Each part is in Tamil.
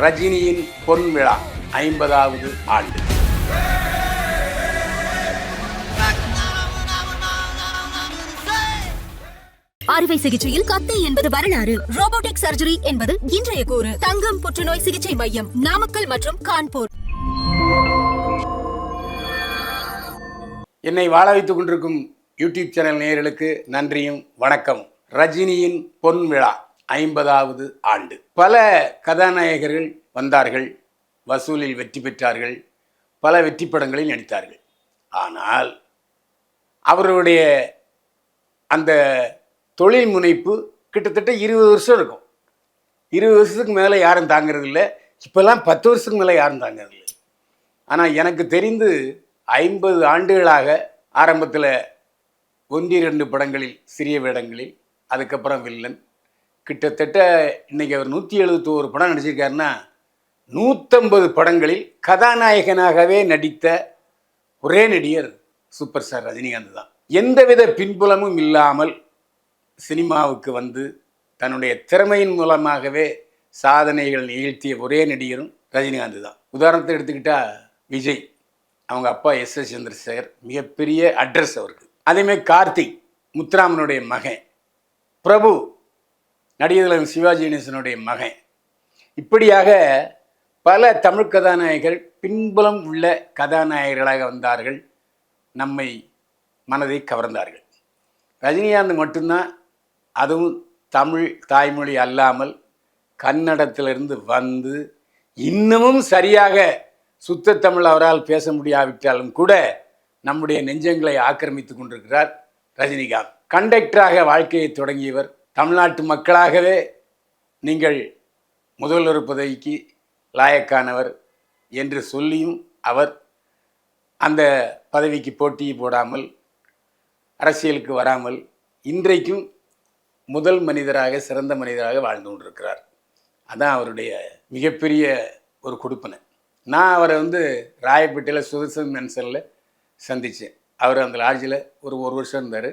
ரஜினியின் பொன் விழா ஐம்பதாவது ஆண்டு. அறுவை சிகிச்சையில் கத்தை என்பது வரலாறு. ரோபோட்டிக் சர்ஜரி என்பது இன்றைய கூறு. தங்கம் புற்றுநோய் சிகிச்சை மையம் நாமக்கல் மற்றும் கான்பூர். என்னை வாழ வைத்துக் கொண்டிருக்கும் யூடியூப் சேனல் நேயர்களுக்கு நன்றியும் வணக்கம் ரஜினியின் பொன் விழா ஐம்பதாவது ஆண்டு. பல கதாநாயகர்கள் வந்தார்கள் வசூலில் வெற்றி பெற்றார்கள் பல வெற்றி படங்களில் நடித்தார்கள். ஆனால் அவர்களுடைய அந்த தொழில் முனைப்பு கிட்டத்தட்ட இருபது வருஷம் இருக்கும். இருபது வருஷத்துக்கு மேலே யாரும் தாங்கிறது இல்லை. இப்போல்லாம் பத்து வருஷத்துக்கு மேலே யாரும் தாங்கிறது இல்லை. ஆனால் எனக்கு தெரிந்து ஐம்பது ஆண்டுகளாக ஆரம்பத்தில் ஒன்றி ரெண்டு படங்களில் சிறிய வேடங்களில் அதுக்கப்புறம் வில்லன் கிட்டத்தட்ட இன்னைக்கு அவர் நூற்றி எழுபத்தோரு படம் நடிச்சிருக்காருன்னா நூற்றம்பது படங்களில் கதாநாயகனாகவே நடித்த ஒரே நடிகர் சூப்பர் ஸ்டார் ரஜினிகாந்த் தான். எந்தவித பின்புலமும் இல்லாமல் சினிமாவுக்கு வந்து தன்னுடைய திறமையின் மூலமாகவே சாதனைகள் நிகழ்த்திய ஒரே நடிகரும் ரஜினிகாந்த் தான். உதாரணத்தை எடுத்துக்கிட்டா விஜய் அவங்க அப்பா எஸ் எஸ் சந்திரசேகர் மிகப்பெரிய அட்ரஸ் அவருக்கு. அதேமாதிரி கார்த்திக் முத்துராமனுடைய மகன். பிரபு நடிகர் சிவாஜி கணேசனுடைய மகன். இப்படியாக பல தமிழ் கதாநாயகர்கள் பின்புலம் உள்ள கதாநாயகர்களாக வந்தார்கள். நம்மை மனதை கவர்ந்தார்கள். ரஜினிகாந்த் மட்டும்தான் அதுவும் தமிழ் தாய்மொழி அல்லாமல் கன்னடத்திலிருந்து வந்து இன்னமும் சரியாக சுத்த தமிழ் அவரால் பேச முடியாவிட்டாலும் கூட நம்முடைய நெஞ்சங்களை ஆக்கிரமித்துக் கொண்டிருக்கிறார் ரஜினிகாந்த். கண்டக்டராக வாழ்க்கையை தொடங்கியவர் தமிழ்நாட்டு மக்களாகவே நீங்கள் முதல்வர் பதவிக்கு லாயக்கானவர் என்று சொல்லியும் அவர் அந்த பதவிக்கு போட்டி போடாமல் அரசியலுக்கு வராமல் இன்றைக்கும் முதல் மனிதராக சிறந்த மனிதராக வாழ்ந்து கொண்டிருக்கிறார். அதான் அவருடைய மிகப்பெரிய ஒரு கொடுப்பனை. நான் அவரை வந்து ராயப்பேட்டையில் சுதர்சன் மென்சனில் சந்தித்தேன் அவர் அந்த லாட்ஜில் ஒரு ஒரு வருஷம் இருந்தார்.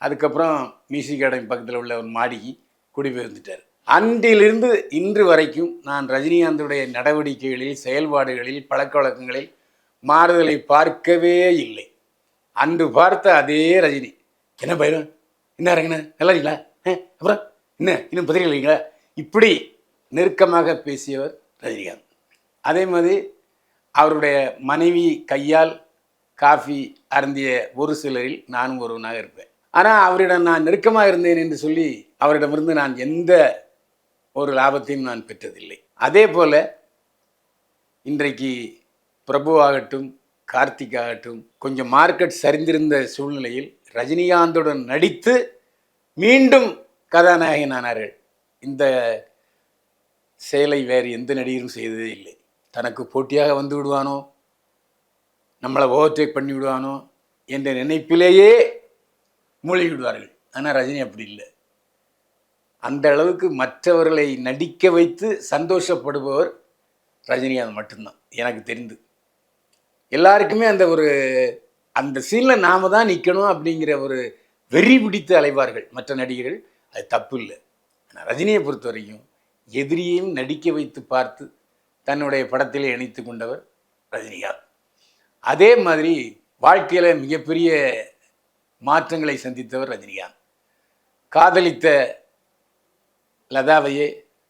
அதுக்கப்புறம் மியூசிக் அகாடமி பக்கத்தில் உள்ள ஒரு மாடிக்கு குடிபெயர்ந்துட்டார். அன்றிலிருந்து இன்று வரைக்கும் நான் ரஜினிகாந்துடைய நடவடிக்கைகளில் செயல்பாடுகளில் பழக்க வழக்கங்களில் மாறுதலை பார்க்கவே இல்லை. அன்று பார்த்த அதே ரஜினி என்ன பயிரும் என்ன இறங்கின நல்லா இருக்கீங்களா? அப்புறம்? என்ன? இன்னும் பதில் இல்லைங்களா இப்படி நெருக்கமாக பேசியவர் ரஜினிகாந்த். அதே மாதிரி அவருடைய மனைவி கையால் காஃபி அருந்திய ஒரு சிலரில் நானும் ஒருவனாக இருப்பேன். ஆனால் அவரிடம் நான் நெருக்கமாக இருந்தேன் என்று சொல்லி அவரிடமிருந்து நான் எந்த ஒரு லாபத்தையும் நான் பெற்றதில்லை. அதே போல இன்றைக்கு பிரபு ஆகட்டும் கார்த்திக் ஆகட்டும் கொஞ்சம் மார்க்கெட் சரிந்திருந்த சூழ்நிலையில் ரஜினிகாந்துடன் நடித்து மீண்டும் கதாநாயகன் ஆனார்கள் இந்த செயலை வேறு எந்த நடிகரும் செய்ததே இல்லை. தனக்கு போட்டியாக வந்து விடுவானோ நம்மளை ஓவர்டேக் பண்ணி விடுவானோ என்ற நினைப்பிலேயே மூழ்கி விடுவார்கள் ஆனால் ரஜினி அப்படி இல்லை. அந்த அளவுக்கு மற்றவர்களை நடிக்க வைத்து சந்தோஷப்படுபவர் ரஜினிகாந்த் மட்டும்தான். எனக்கு தெரிந்து. எல்லாருக்குமே அந்த ஒரு அந்த சீனில் நாம தான் நிற்கணும் அப்படிங்கிற ஒரு வெறி பிடித்து அலைவார்கள் மற்ற நடிகர்கள். அது தப்பு இல்லை. ஆனால் ரஜினியை பொறுத்த வரைக்கும் எதிரியையும் நடிக்க வைத்து பார்த்து தன்னுடைய படத்திலே இணைத்து கொண்டவர் ரஜினிகாந்த். அதே மாதிரி வாழ்க்கையில் மிகப்பெரிய மாற்றங்களை சந்தித்தவர் ரஜினிகாந்த். காதலித்த லதாவையே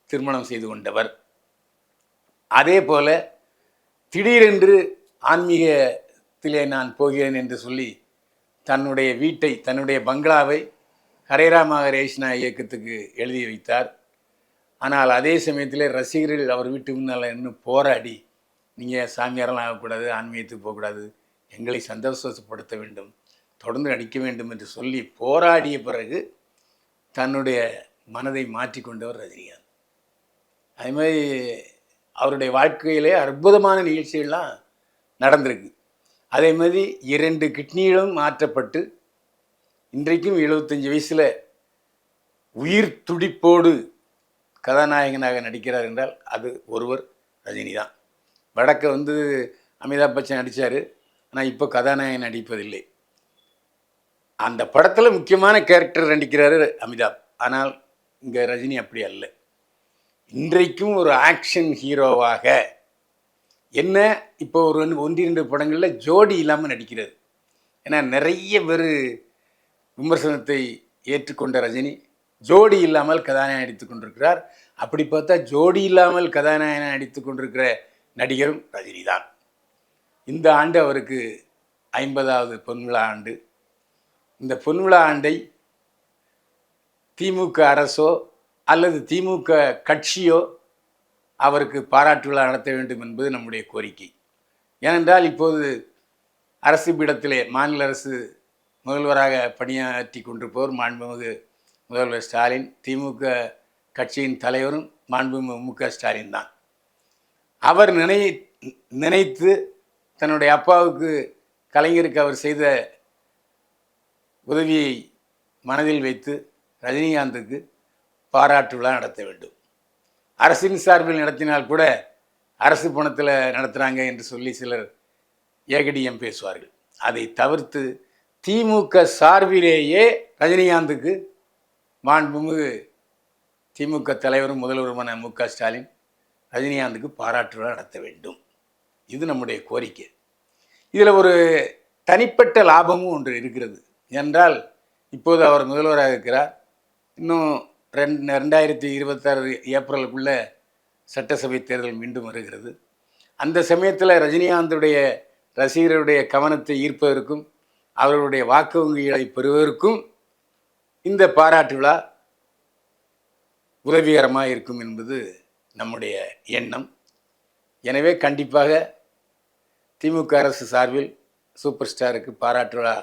திருமணம் செய்து கொண்டவர். அதே போல திடீரென்று ஆன்மீகத்திலே நான் போகிறேன் என்று சொல்லி தன்னுடைய வீட்டை தன்னுடைய பங்களாவை ஹரேராமா ஹரேஷ்னா இயக்கத்துக்கு எழுதி வைத்தார். ஆனால் அதே சமயத்தில் ரசிகர்கள் அவர் வீட்டு முன்னால் இன்னும் போராடி நீங்கள் சாமியாரெல்லாம் ஆகக்கூடாது ஆன்மீகத்துக்கு போகக்கூடாது எங்களை சந்தோஷப்படுத்த வேண்டும். தொடர்ந்து நடிக்க வேண்டும் என்று சொல்லி போராடிய பிறகு தன்னுடைய மனதை மாற்றி கொண்டவர் ரஜினிகாந்த். அதே மாதிரி அவருடைய வாழ்க்கையிலே அற்புதமான நிகழ்ச்சிகள்லாம் நடந்திருக்கு. அதே மாதிரி இரண்டு கிட்னிகளும் மாற்றப்பட்டு இன்றைக்கும் எழுபத்தஞ்சு வயசில் உயிர் துடிப்போடு கதாநாயகனாக நடிக்கிறார் என்றால் அது ஒருவர் ரஜினி தான் வடக்க வந்து அமிதாப் பச்சன் நடித்தார் ஆனால் இப்போ கதாநாயகன் நடிப்பதில்லை. அந்த படத்தில் முக்கியமான கேரக்டர் நடிக்கிறாரு அமிதாப். ஆனால் இங்கே ரஜினி அப்படி அல்ல. இன்றைக்கும் ஒரு ஆக்ஷன் ஹீரோவாக என்ன இப்போ ஒரு ஒன்று- ஒன்றிரண்டு படங்களில் ஜோடி இல்லாமல் நடிக்கிறது. ஏன்னா நிறைய பேர் விமர்சனத்தை ஏற்றுக்கொண்ட ரஜினி ஜோடி இல்லாமல் கதாநாயகன் நடித்துக் கொண்டிருக்கிறார். அப்படி பார்த்தா ஜோடி இல்லாமல் கதாநாயகன் நடித்துக் கொண்டிருக்கிற நடிகரும் ரஜினி தான் இந்த ஆண்டு அவருக்கு ஐம்பதாவது பொன்விழா ஆண்டு. இந்த பொன்விழா ஆண்டை திமுக அரசோ அல்லது திமுக கட்சியோ அவருக்கு பாராட்டு விழா நடத்த வேண்டும் என்பது நம்முடைய கோரிக்கை. ஏனென்றால் இப்போது அரசு பீடத்திலே மாநில அரசு முதல்வராக பணியாற்றி கொண்டிருப்பவர் மாண்புமிகு முதல்வர் ஸ்டாலின் திமுக கட்சியின் தலைவரும் மாண்புமிகு மு க ஸ்டாலின் தான். அவர் நினை நினைத்து தன்னுடைய அப்பாவுக்கு கலைஞருக்கு அவர் செய்த உதவியை மனதில் வைத்து ரஜினிகாந்துக்கு பாராட்டு விழா நடத்த வேண்டும். அரசின் சார்பில் நடத்தினால் கூட அரசு பணத்தில் நடத்துகிறாங்க என்று சொல்லி சிலர் ஏகடியம் பேசுவார்கள். அதை தவிர்த்து திமுக சார்பிலேயே ரஜினிகாந்துக்கு மாண்புமிகு திமுக தலைவரும் முதல்வருமான மு க ஸ்டாலின் ரஜினிகாந்துக்கு பாராட்டு விழா நடத்த வேண்டும். இது நம்முடைய கோரிக்கை. இதில் ஒரு தனிப்பட்ட லாபமும் ஒன்று இருக்கிறது. என்றால் இப்போது அவர் முதல்வராக இருக்கிறார். இன்னும் ரெண்டு ரெண்டாயிரத்தி இருபத்தாறு ஏப்ரலுக்குள்ளே சட்டசபை தேர்தல் மீண்டும் வருகிறது. அந்த சமயத்தில் ரஜினிகாந்துடைய ரசிகர்களுடைய கவனத்தை ஈர்ப்பதற்கும் அவர்களுடைய வாக்கு வங்கிகளை பெறுவதற்கும் இந்த பாராட்டு விழா உதவிகரமாக இருக்கும் என்பது நம்முடைய எண்ணம். எனவே கண்டிப்பாக திமுக அரசு சார்பில் சூப்பர் ஸ்டாருக்கு பாராட்டு விழா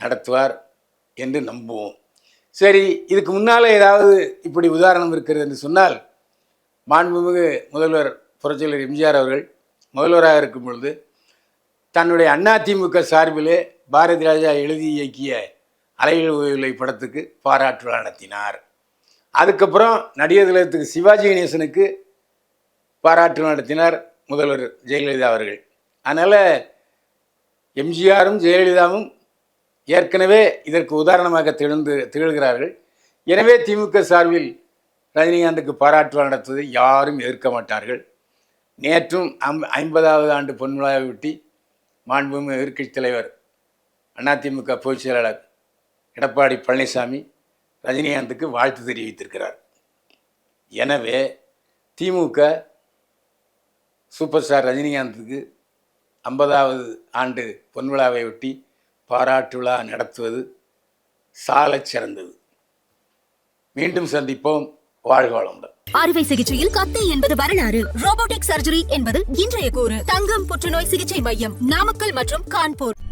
நடத்துவார் என்று நம்புவோம். சரி இதுக்கு முன்னால் ஏதாவது இப்படி உதாரணம் இருக்கிறது என்று சொன்னால் மாண்புமிகு முதல்வர் புரட்சியாளர் எம்ஜிஆர் அவர்கள் முதல்வராக இருக்கும் பொழுது தன்னுடைய அதிமுக சார்பிலே பாரதி ராஜா எழுதி இயக்கிய அலைகள் உயர்லை படத்துக்கு பாராட்டு நடத்தினார். அதுக்கப்புறம் நடிகர் திலகத்துக்கு சிவாஜி கணேசனுக்கு பாராட்டு நடத்தினார் முதல்வர் ஜெயலலிதா அவர்கள். அதனால் எம்ஜிஆரும் ஜெயலலிதாவும் ஏற்கனவே இதற்கு உதாரணமாக திகழ்ந்து திகழ்கிறார்கள். எனவே திமுக சார்பில் ரஜினிகாந்துக்கு பாராட்டு நடத்துவதை யாரும் எதிர்க்க மாட்டார்கள். நேற்றும் அம் ஐம்பதாவது ஆண்டு பொன்விழாவை ஒட்டி மாண்புமிகு எதிர்க்கட்சித் தலைவர் அதிமுக பொதுச் செயலாளர் எடப்பாடி பழனிசாமி ரஜினிகாந்துக்கு வாழ்த்து தெரிவித்திருக்கிறார். எனவே திமுக சூப்பர் ஸ்டார் ரஜினிகாந்துக்கு ஐம்பதாவது ஆண்டு பொன்விழாவை ஒட்டி பாராட்டுலா நடத்துவது சாலச் சிறந்தது. மீண்டும் சந்திப்போம். வாழ்க வளமுடன். அறுவை சிகிச்சையில் கத்தை என்பது வரலாறு. ரோபோட்டிக் சர்ஜரி என்பது இன்றைய கூறு. தங்கம் புற்றுநோய் சிகிச்சை மையம் நாமக்கல் மற்றும் கான்பூர்.